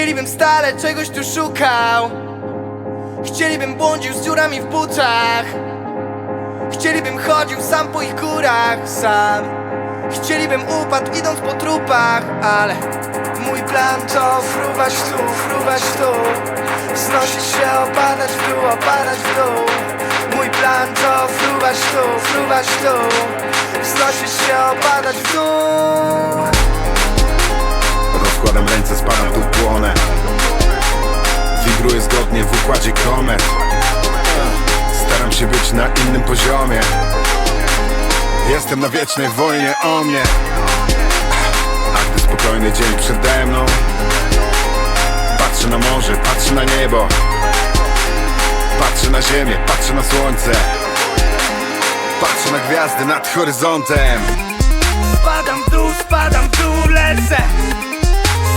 Chcielibym stale czegoś tu szukał. Chcielibym błądził z dziurami w butach. Chcielibym chodził sam po ich górach Sam. Chcielibym upadł idąc po trupach Ale mój plan to fruwać tu, fruwać tu. Znosić się, opadać w dół, opadać w dół. Mój plan to fruwać tu, fruwać tu. Znosić się, opadać w dół Rozkładam ręce, spadam tu płonę Wibruję zgodnie w układzie komet. Staram się być na innym poziomie. Jestem na wiecznej wojnie o mnie. A gdy spokojny dzień przede mną Patrzę na morze, patrzę na niebo. Patrzę na ziemię, patrzę na słońce. Patrzę na gwiazdy nad horyzontem. Spadam w dół, spadam w dół, lecę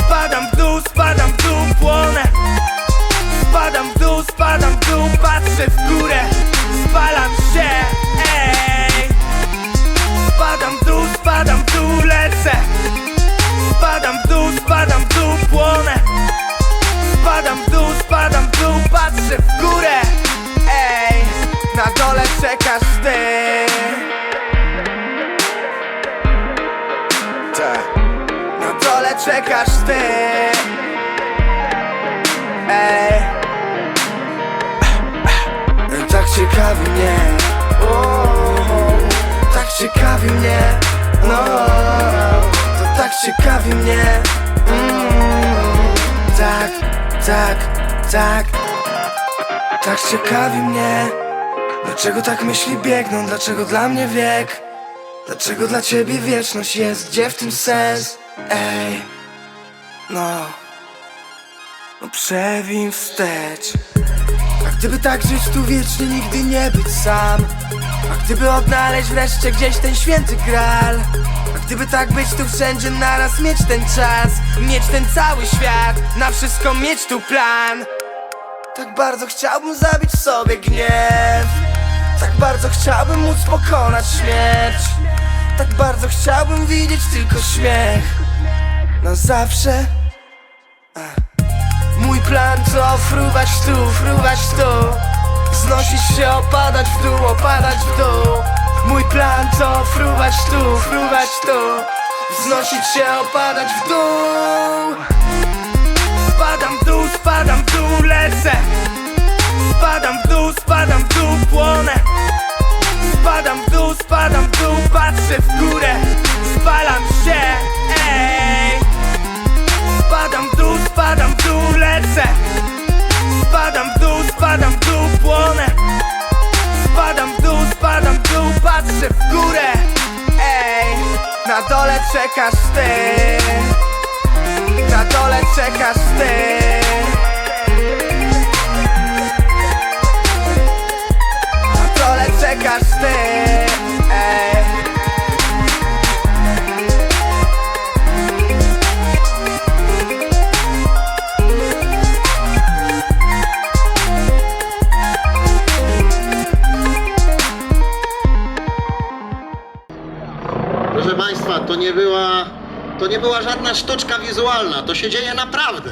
Spadam w dół, spadam w dół, płonę Spadam w dół, spadam w dół, patrzę w górę Spalam się, ej Spadam w dół, spadam w dół, lecę Spadam w dół, spadam w dół, płonę Spadam w dół, spadam w dół, patrzę w górę Ej, na dole czekasz ty czekasz ty Ej Tak ciekawi mnie Tak ciekawi mnie No To tak ciekawi mnie mm, Tak, tak, tak Tak ciekawi mnie Dlaczego tak myśli biegną? Dlaczego dla mnie wiek? Dlaczego dla ciebie wieczność jest? Gdzie w tym sens? Ej, no. No przewin wstecz. A gdyby tak żyć tu wiecznie, nigdy nie być sam. A gdyby odnaleźć wreszcie gdzieś ten święty gral A gdyby tak być tu wszędzie naraz mieć ten czas. Mieć ten cały świat, na wszystko mieć tu plan. Tak bardzo chciałbym zabić sobie gniew. Tak bardzo chciałbym móc pokonać śmierć bardzo chciałbym widzieć tylko śmiech. Na zawsze. Mój plan to fruwać tu, fruwać tu Znosić się, opadać w dół, opadać w dół. Mój plan to fruwać tu, fruwać tu Znosić się, opadać w dół. Spadam w dół, spadam w dół, lecę. Spadam w dół, spadam w dół, płonę. Spadam w dół, spadam w dół, patrzę w górę na dole czekasz ty. Na dole czekasz ty Proszę Państwa, to nie była, to nie była żadna sztuczka wizualna, to się dzieje naprawdę.